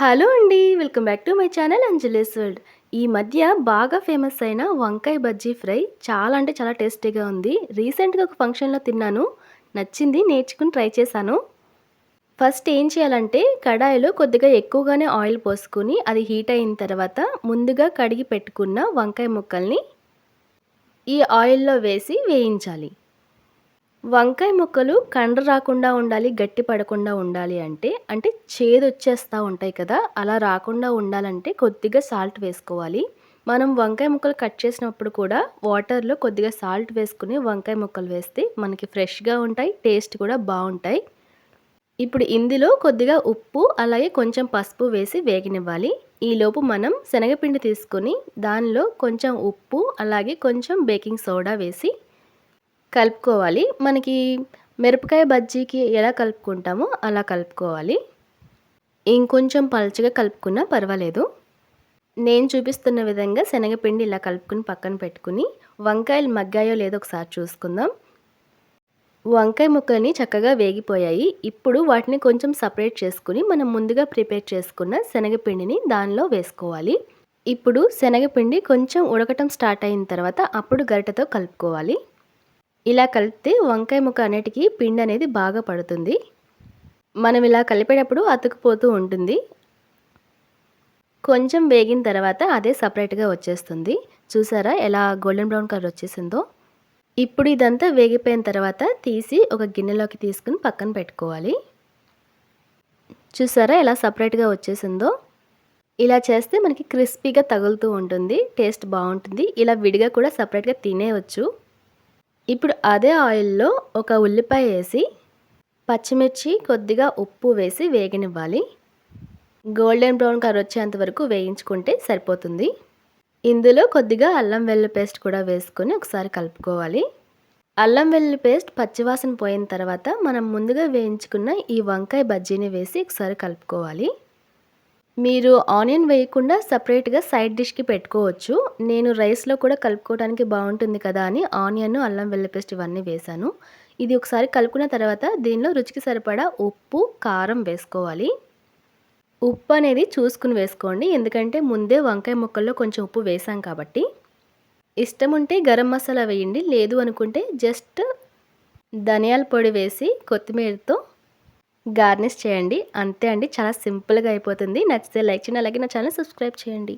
Hello అండి welcome back to my channel Anjali's world. ఈ మధ్య బాగా ఫేమస్ అయిన వంకాయ బజ్జీ ఫ్రై చాలా అంటే చాలా టేస్టీగా ఉంది. రీసెంట్గా ఒక ఫంక్షన్లో తిన్నాను. నచ్చింది నేర్చుకుని ట్రై చేశాను. ఫస్ట్ ఏం చేయాలంటే కడాయిలో కొద్దిగా ఎక్కువగానే ఆయిల్ పోసుకొని అది హీట్ అయిన తర్వాత ముందుగా కడిగి పెట్టుకున్న వంకాయ ముక్కల్ని ఈ ఆయిల్లో వేసి వేయించాలి. వంకాయ ముక్కలు కండ రాకుండా ఉండాలి గట్టి పడకుండా ఉండాలి అంటే అంటే చేదు వచ్చేస్తూ ఉంటాయి కదా అలా రాకుండా ఉండాలంటే కొద్దిగా సాల్ట్ వేసుకోవాలి. మనం వంకాయ ముక్కలు కట్ చేసినప్పుడు కూడా వాటర్లో కొద్దిగా సాల్ట్ వేసుకుని వంకాయ ముక్కలు వేస్తే మనకి ఫ్రెష్గా ఉంటాయి టేస్ట్ కూడా బాగుంటాయి. ఇప్పుడు ఇందులో కొద్దిగా ఉప్పు అలాగే కొంచెం పసుపు వేసి వేగనివ్వాలి. ఈలోపు మనం శనగపిండి తీసుకొని దానిలో కొంచెం ఉప్పు అలాగే కొంచెం బేకింగ్ సోడా వేసి కలుపుకోవాలి. మనకి మిరపకాయ బజ్జీకి ఎలా కలుపుకుంటామో అలా కలుపుకోవాలి. ఇంకొంచెం పలుచగా కలుపుకున్నా పర్వాలేదు. నేను చూపిస్తున్న విధంగా శనగపిండి ఇలా కలుపుకుని పక్కన పెట్టుకుని వంకాయలు మగ్గాయో లేదో ఒకసారి చూసుకుందాం. వంకాయ ముక్కలని చక్కగా వేగిపోయాయి. ఇప్పుడు వాటిని కొంచెం సపరేట్ చేసుకుని మనం ముందుగా ప్రిపేర్ చేసుకున్న శనగపిండిని దానిలో వేసుకోవాలి. ఇప్పుడు శనగపిండి కొంచెం ఉడకటం స్టార్ట్ అయిన తర్వాత అప్పుడు గరిటతో కలుపుకోవాలి. ఇలా కలిపితే వంకాయ ముక్క అన్నిటికీ పిండి అనేది బాగా పడుతుంది. మనం ఇలా కలిపేటప్పుడు అతుకుపోతూ ఉంటుంది. కొంచెం వేగిన తర్వాత అదే సపరేట్గా వచ్చేస్తుంది. చూసారా ఎలా గోల్డెన్ బ్రౌన్ కలర్ వచ్చేసిందో? ఇప్పుడు ఇదంతా వేగిపోయిన తర్వాత తీసి ఒక గిన్నెలోకి తీసుకుని పక్కన పెట్టుకోవాలి. చూసారా ఎలా సపరేట్గా వచ్చేసిందో? ఇలా చేస్తే మనకి క్రిస్పీగా తగులుతూ ఉంటుంది. టేస్ట్ బాగుంటుంది. ఇలా విడిగా కూడా సపరేట్గా తినేయచ్చు. ఇప్పుడు అదే ఆయిల్లో ఒక ఉల్లిపాయ వేసి పచ్చిమిర్చి కొద్దిగా ఉప్పు వేసి వేగనివ్వాలి. గోల్డెన్ బ్రౌన్ కలర్ వచ్చేంత వరకు వేయించుకుంటే సరిపోతుంది. ఇందులో కొద్దిగా అల్లం వెల్లుల్లి పేస్ట్ కూడా వేసుకొని ఒకసారి కలుపుకోవాలి. అల్లం వెల్లుల్లి పేస్ట్ పచ్చివాసన పోయిన తర్వాత మనం ముందుగా వేయించుకున్న ఈ వంకాయ బజ్జీని వేసి ఒకసారి కలుపుకోవాలి. మీరు ఆనియన్ వేయకుండా సపరేట్గా సైడ్ డిష్కి పెట్టుకోవచ్చు. నేను రైస్లో కూడా కలుపుకోవడానికి బాగుంటుంది కదా అని ఆనియన్ అల్లం వెల్లుల్లి పేస్ట్ ఇవన్నీ వేశాను. ఇది ఒకసారి కలుపుకున్న తర్వాత దీనిలో రుచికి సరిపడా ఉప్పు కారం వేసుకోవాలి. ఉప్పు అనేది చూసుకుని వేసుకోండి. ఎందుకంటే ముందే వంకాయ ముక్కల్లో కొంచెం ఉప్పు వేసాం కాబట్టి. ఇష్టం ఉంటే గరం మసాలా వేయండి. లేదు అనుకుంటే జస్ట్ ధనియాల పొడి వేసి కొత్తిమీరతో గార్నిష్ చేయండి. అంతే అండి. చాలా సింపుల్గా అయిపోతుంది. నచ్చితే లైక్ చేయండి. అలాగే నా ఛానల్ సబ్స్క్రైబ్ చేయండి.